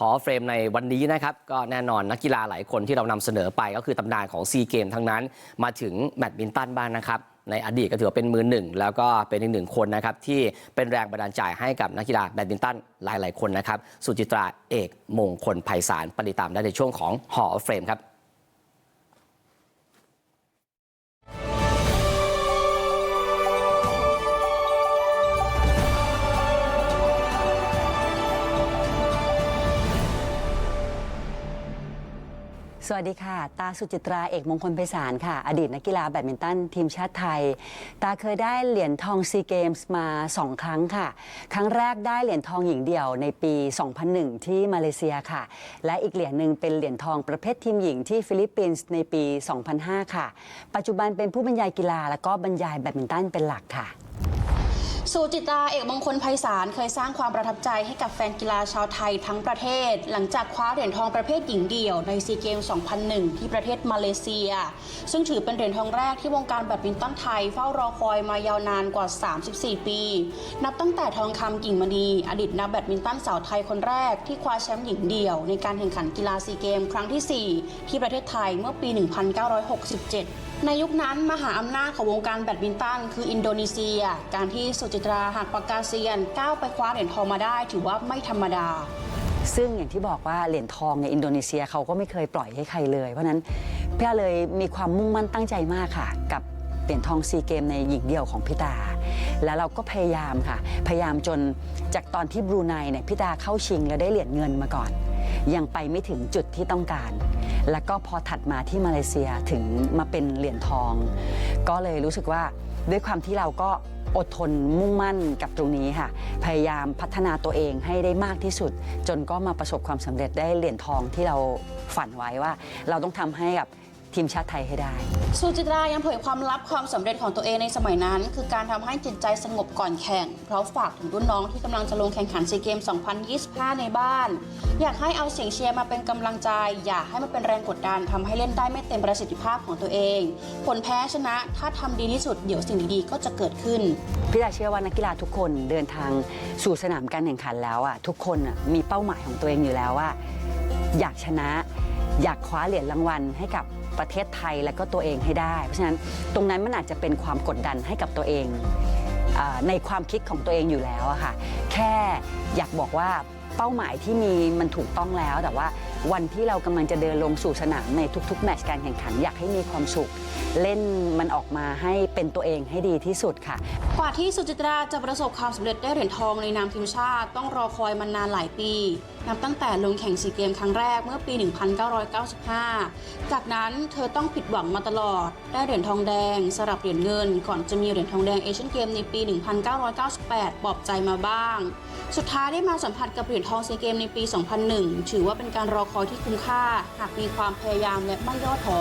หอเฟรมในวันนี้นะครับก็แน่นอนนักกีฬาหลายคนที่เรานำเสนอไปก็คือตำนานของซีเกมทั้งนั้น มาถึงแบดมินตันบ้างนะครับในอดีตก็ถือว่าเป็นมือหนึ่ง แล้วก็เป็นอีกหนึ่งคนนะครับที่เป็นแรงบันดาลใจให้กับนักกีฬาแบดมินตันหลาย ๆ คนนะครับ สุจิตราเอกมงคลไพศาลปฏิตามได้ในช่วงของหอเฟรมครับ สวัสดีค่ะ ตาสุจิตราเอกมงคลไพศาลค่ะ อดีตนักกีฬาแบดมินตันทีมชาติไทย ตาเคยได้เหรียญทองซีเกมส์มา 2 ครั้งค่ะ ครั้งแรกได้เหรียญทองหญิงเดี่ยวในปี 2001 ที่มาเลเซียค่ะ และอีกเหรียญหนึ่งเป็นเหรียญทองประเภททีมหญิงที่ฟิลิปปินส์ในปี 2005 ค่ะ ปัจจุบันเป็นผู้บรรยายกีฬาและก็บรรยายแบดมินตันเป็นหลักค่ะ สุจิตาเอกมงคลไพศาลเคยสร้างความประทับใจให้กับแฟนกีฬาชาวไทยทั้งประเทศ หลังจากคว้าเหรียญทองประเภทหญิงเดี่ยวในซีเกม 2001 ที่ประเทศมาเลเซีย ซึ่งถือเป็นเหรียญทองแรกที่วงการแบดมินตันไทยเฝ้ารอคอยมายาวนานกว่า 34 ปี นับตั้งแต่ทองคำกิ่งมณี อดีตนักแบดมินตันสาวไทยคนแรกที่คว้าแชมป์หญิงเดี่ยวในการแข่งขันกีฬาซีเกม ครั้งที่ 4 ที่ประเทศไทยเมื่อปี 1967ในยุคนั้นมหาอำนาจของวงการแบดมินตันคืออินโดนีเซีย การที่สุจิตราหักปากกาเซียนก้าวไปคว้าเหรียญทองมาได้ ถือว่าไม่ธรรมดา ซึ่งอย่างที่บอกว่าเหรียญทองในอินโดนีเซียเขาก็ไม่เคยปล่อยให้ใครเลย เพราะนั้นพี่เลยมีความมุ่งมั่นตั้งใจมากค่ะ กับเหรียญทองซีเกมในหญิงเดี่ยวของพี่ตา แล้วเราก็พยายามค่ะ พยายามจนจากตอนที่บรูไนเนี่ยพี่ตาเข้าชิงแล้วได้เหรียญเงินมาก่อน ยังไปไม่ถึงจุดที่ต้องการ แล้วก็พอถัดมาที่มาเลเซียถึงมาเป็นเหรียญทอง ก็เลยรู้สึกว่าด้วยความที่เราก็อดทนมุ่งมั่นกับตรงนี้ค่ะ พยายามพัฒนาตัวเองให้ได้มากที่สุด จนก็มาประสบความสำเร็จได้เหรียญทองที่เราฝันไว้ว่า เราต้องทำให้กับ ทีมชาติไทยให้ได้ สุจิตรายังเผยความลับความสำเร็จของตัวเองในสมัยนั้น คือการทำให้จิตใจสงบก่อนแข่งเพราะฝากถึงรุ่นน้องที่กำลังจะลงแข่งขันซีเกม 2025 ในบ้าน อยากให้เอาเสียงเชียร์มาเป็นกำลังใจ อย่าให้มันเป็นแรงกดดันทำให้เล่นได้ไม่เต็มประสิทธิภาพของตัวเอง ผลแพ้ชนะ ถ้าทำดีที่สุดเดี๋ยวสิ่งดีๆก็จะเกิดขึ้นพี่ดาเชื่อว่านักกีฬาทุกคนเดินทางสู่สนามการแข่งขันแล้วอะทุกคนมีเป้าหมายของตัวเองอยู่แล้วว่า อยากชนะ อยากคว้าเหรียญรางวัลให้กับ ประเทศไทยและก็ตัวเองให้ได้ เพราะฉะนั้นตรงนั้นมันอาจจะเป็นความกดดันให้กับตัวเองอในความคิดของตัวเองอยู่แล้วอะค่ะแค่อยากบอกว่าเป้าหมายที่มีมันถูกต้องแล้วแต่ว่าวันที่เรากำลังจะเดินลงสู่สนามในทุก ๆ แมตช์การแข่งขันอยากให้มีความสุข เล่นมันออกมาให้เป็นตัวเองให้ดีที่สุดค่ะ กว่าที่สุจิตราจะประสบความสำเร็จได้เหรียญทองในนามทีมชาติต้องรอคอยมานานหลายปี นับตั้งแต่ลงแข่งซีเกมครั้งแรกเมื่อปี 1995 จากนั้นเธอต้องผิดหวังมาตลอด ได้เหรียญทองแดง สลับเหรียญเงิน ก่อนจะมีเหรียญทองแดงเอเชียนเกมในปี 1998 ปลอบใจมาบ้าง สุดท้ายได้มาสัมผัสกับเหรียญทองซีเกมในปี 2001 ถือว่าเป็นการรอคอยที่คุ้มค่า หากมีความพยายามและไม่ย่อท้อ